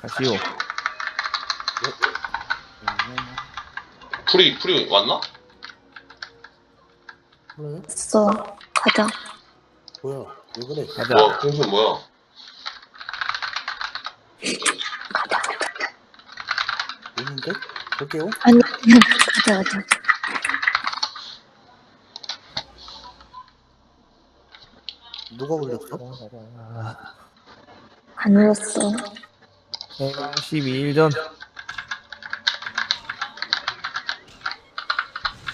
가시오. 풀이 풀이 왔나? 그래? 있어. 가자. 뭐야? 왜 그래? 가자. 와 공수 뭐야? 가자, 가자. 있는데? 볼게요. 아니, 가자, 가자. 누가 올렸어? 안 울었어. 12일 전.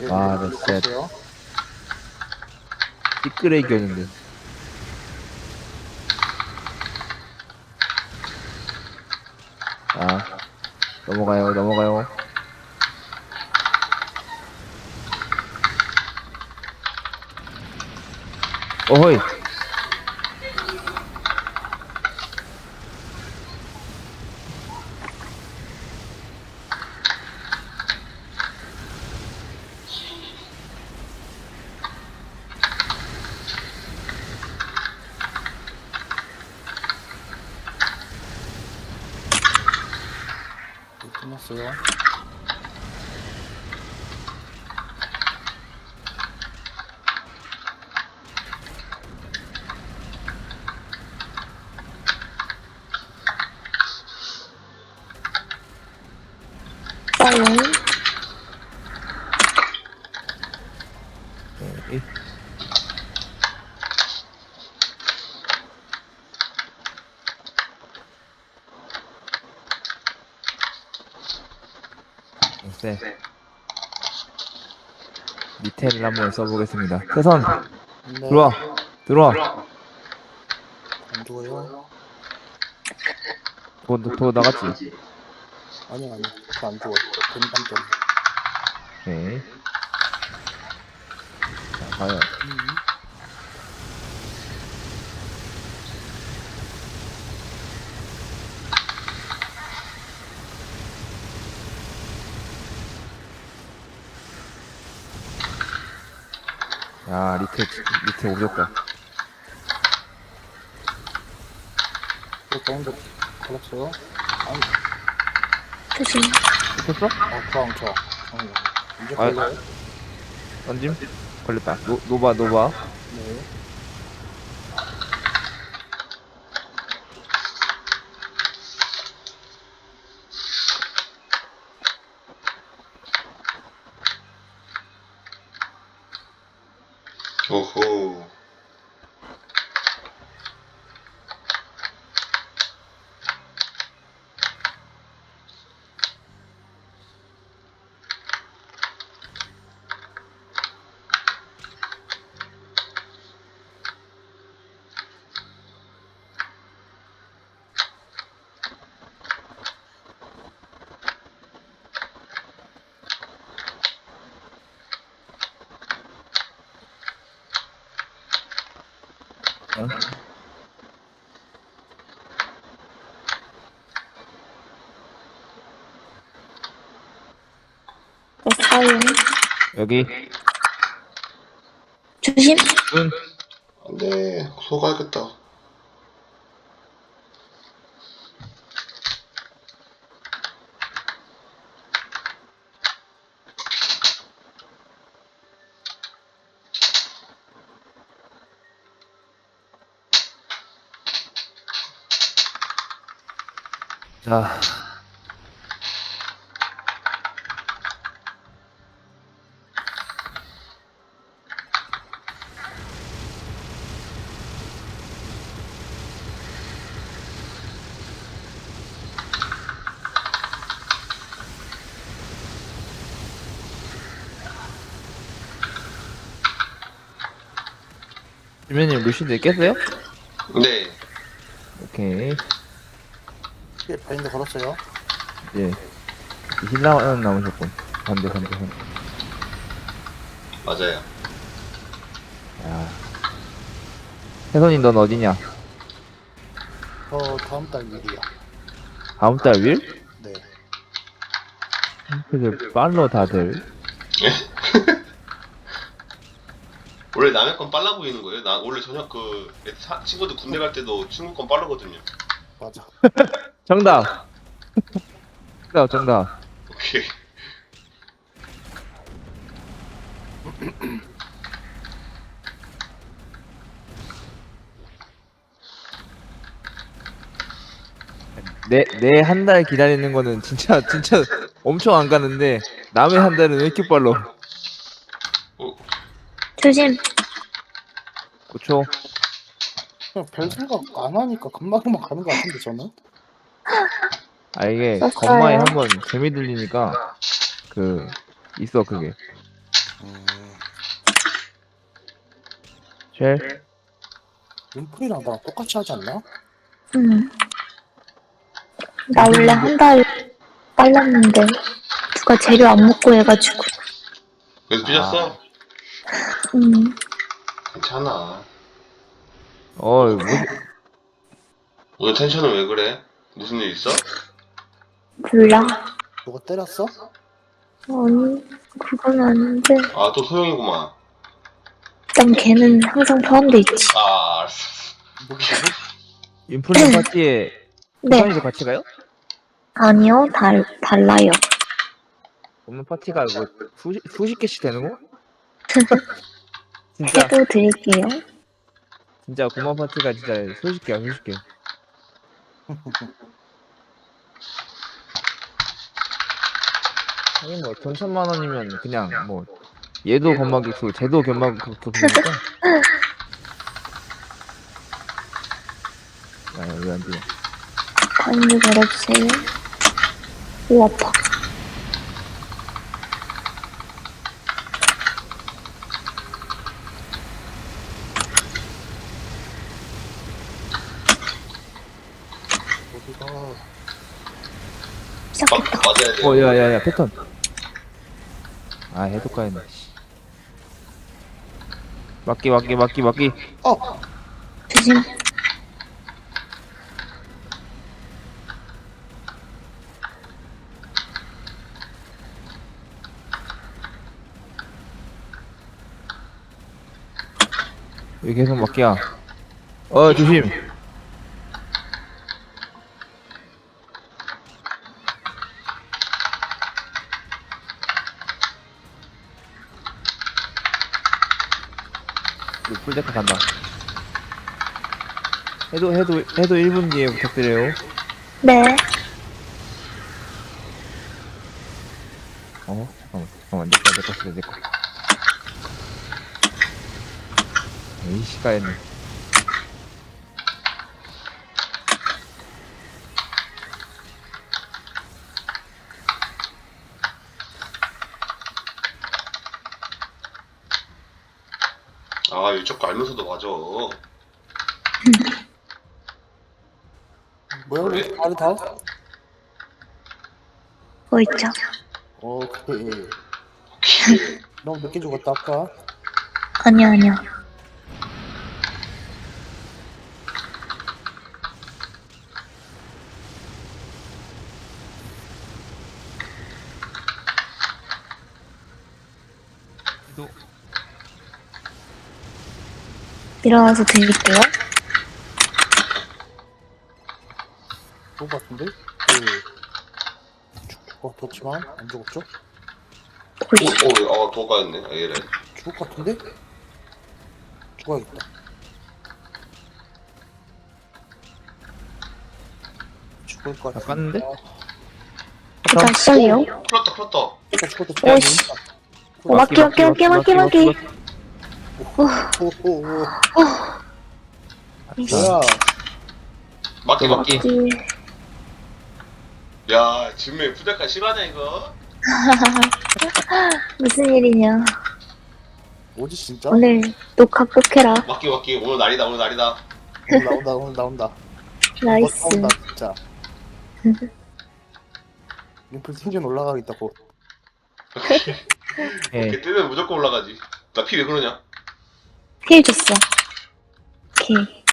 예, 아, 예, 네, 셋. 봤어요. 찌끄레기였는데. 아, 넘어가요, 넘어가요. 어허이. 예, 끝났어요. 빨리. 이- 네. 밑에를 한번 써보겠습니다. 태선 네. 들어와 들어와. 안 죽어요? 도, 도 나갔지. 아니 아니. 저안 죽어. 된감 때문에. 오케이. 자 과연 음. 야 리테 리테 오졌다. 또 가운데 걸었어요. 아니, 조심. 붙었어? 아, 저항 저. 아니, 이제 아, 걸려요? 던짐? 걸렸다. 노, 노바 노바. 네. Ojo. 사연. 여기 조심. 눈. 안돼 속아야겠다. 자. 주면님 루시드 깼어요? 네. 오케이. 예, 바인드 걸었어요. 이제 힐라는 남으셨군. 반대 반대 반대. 맞아요. 야. 혜선이 넌 어디냐? 저 다음 달 일이요. 다음 달 윌? 네. 그게 빨로 다들. 원래 남의 건 빨라 보이는 거예요? 나 원래 저녁 그 사- 친구들 군대 갈 때도 친구 건 빠르거든요. 맞아. 정답. 나 어쩐다. 오케이. 내, 내 한 달 기다리는 거는 진짜, 진짜 엄청 안 가는데, 남의 한 달은 왜 이렇게 빨라? 어, 조심. 9초. 그냥 별 생각 안 하니까 금방금방 가는 것 같은데 저는 아, 이게, 썼어요. 건마에 한번 재미 들리니까, 그, 있어, 그게. 음, 쉘? 윤풀이랑 나랑 똑같이 하지 않나? 음. 나 원래 한 달 빨랐는데 누가 재료 안 먹고 해가지고. 그래서 삐졌어? 음. 괜찮아. 어, 뭐, 오늘 텐션은 왜 그래? 무슨 일 있어? 몰라. 누가 때렸어? 아니 그건 아닌데 아, 또 소영이구만. 일단 걔는 항상 포함돼 있지. 아, 알았어. 인플루언 파티에, 네. 사이도 같이 가요? 아니요 달 달라요. 없는 파티가 뭐, 수십, 수십 개씩 되는 거? 진짜, 해도 드릴게요. 진짜 고마 파티가 진짜 수십 개야, 수십 개. 아니 뭐돈 천만 원이면 그냥 뭐 얘도 건마객수 쟤도 건마객수니까 야왜안 뛰어 바인드 걸어주세요. 오 아파. 시작했다. 맞아야 돼. 어 야 야 야 패턴 아 해독가였네 씨. 맞기 맞기 맞기 맞기 어! 조심. 왜 계속 맞기야 어 조심 풀데카 간다. 해도 해도 해도 1분 뒤에 부탁드려요. 네. 어? 잠깐만 잠깐만. 내꺼 내꺼 쓰래 내꺼 에이씨 까였네 아, 이쪽 거 알면서도 맞아. 뭐야? 우리 다리 다? 뭐 있죠? 오케이 오케이. 너무 늦게 죽었다 아까 아니야 아니야. 일어나서 드릴게요. 죽을 것 같은데? 그 죽, 죽었지만 안 죽었죠? 오, 오, 어, 도가였네. 아, 얘래. 죽을 것 같은데? 죽어야겠다 죽을 것다 같은데? 깠는데? 일단 시작이요. 풀었다, 풀었다. 죽었다 죽었다 죽었다 오이씨. 어, 맞기 맞기 맞기 맞기 맞기. 이씨. 뭐야 맞기, 맞기. 맞기. 야, 지금 푸데카 심하냐, 이거? 무슨 일이냐. 뭐지 진짜? 오늘 녹화 꼭 해라. 맞기, 맞기. 오늘 날이다, 오늘 날이다. 오늘 나온다 오늘 나온다 나이스. 어, 나온다 진짜 림플 생존 올라가겠다 곧 예 이렇게 뜨면 무조건 올라가지. 나 피 왜 그러냐? 힐 줬어. 오케이.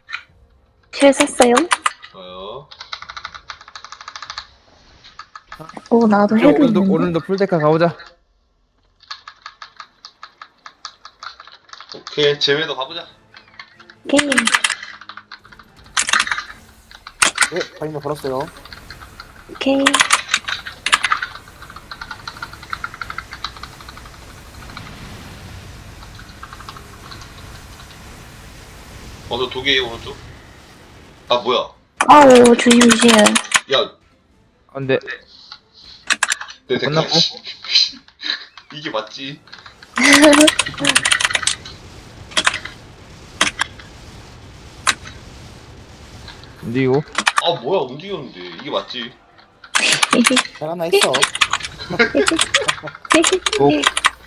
쉘 썼어요? 어, 오 나도 저 해도 오늘도 있는데. 오늘도 풀데카 가보자 오케이. 재매도 가보자. 게임. 네 바인더 걸었어요 오케이. 어서 도개 오른쪽. 아 뭐야? 아우, 조심, 조심. 야, 안돼 내 대가 끝났고? 이게 맞지? 움직이고 아 뭐야 움직였는데 이게 맞지? 잘 하나 있어.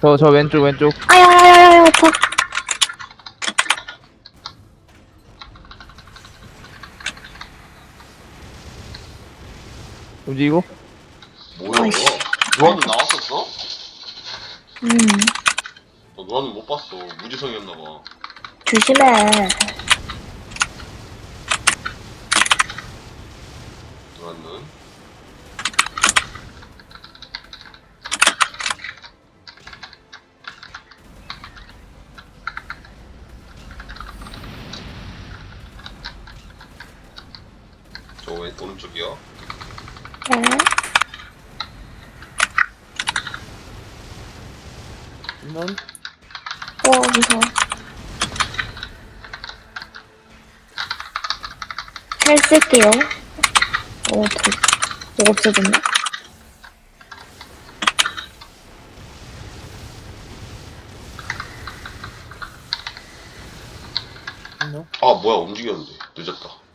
저 저 왼쪽 왼쪽 아야야야야, 아파. 움직이고 뭐야? 아이씨. 노아는 나왔었어? 음, 어, 노아는 못 봤어. 무지성이었나봐. 조심해. 노아는. 저 왼, 오른쪽이요. 네. 눈 어, 무서워. 잘 쓸게요. 어, 더, 뭐가 없어졌네? 눈. 아 뭐야 움직였는데 늦었다.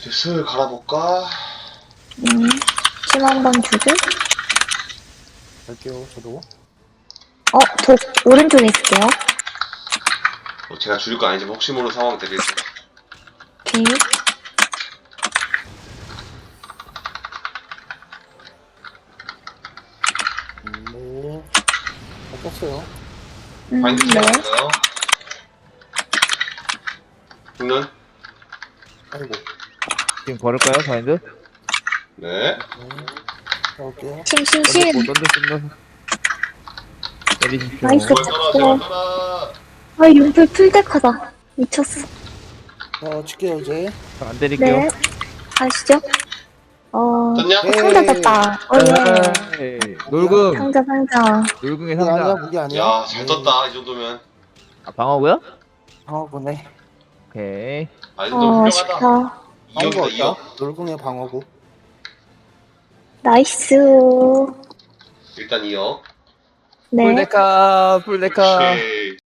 이제 슬 갈아볼까? 음, 침 한 번 주고. 갈게요. 저도. 어, 독, 오른쪽에 있을게요. 뭐 제가 줄일 거 아니지만 혹시 모르는 상황 대비해서 오케이. 음, 네. 음, 바인드 네. 들어갈까요? 죽는? 아이고. 지금 걸을까요 바인드? 네. 네. 던졌고 던졌어 던졌어 때리십시오 나이스. 제발 떠라 제발 떠라 아, 윤풀 풀덱하다. 미쳤어. 자, 칠게요, 이제. 안 때릴게요 네. 가시죠. 어, 졌냐? 네. 상자 떴다. 어, 예. 에이, 놀금 상자, 상자. 놀금의 무기 아니야, 상자 무기 아니야. 야잘 네. 떴다 이 정도면 아 방어고요? 방어구네. 오케이 아 이 정도면 어, 훌륭하다 쉽다. 방어구 2억이다 2억 어때? 놀궁의 방어구. 나이스. 일단 2억 네. 풀데카 풀데카 쉐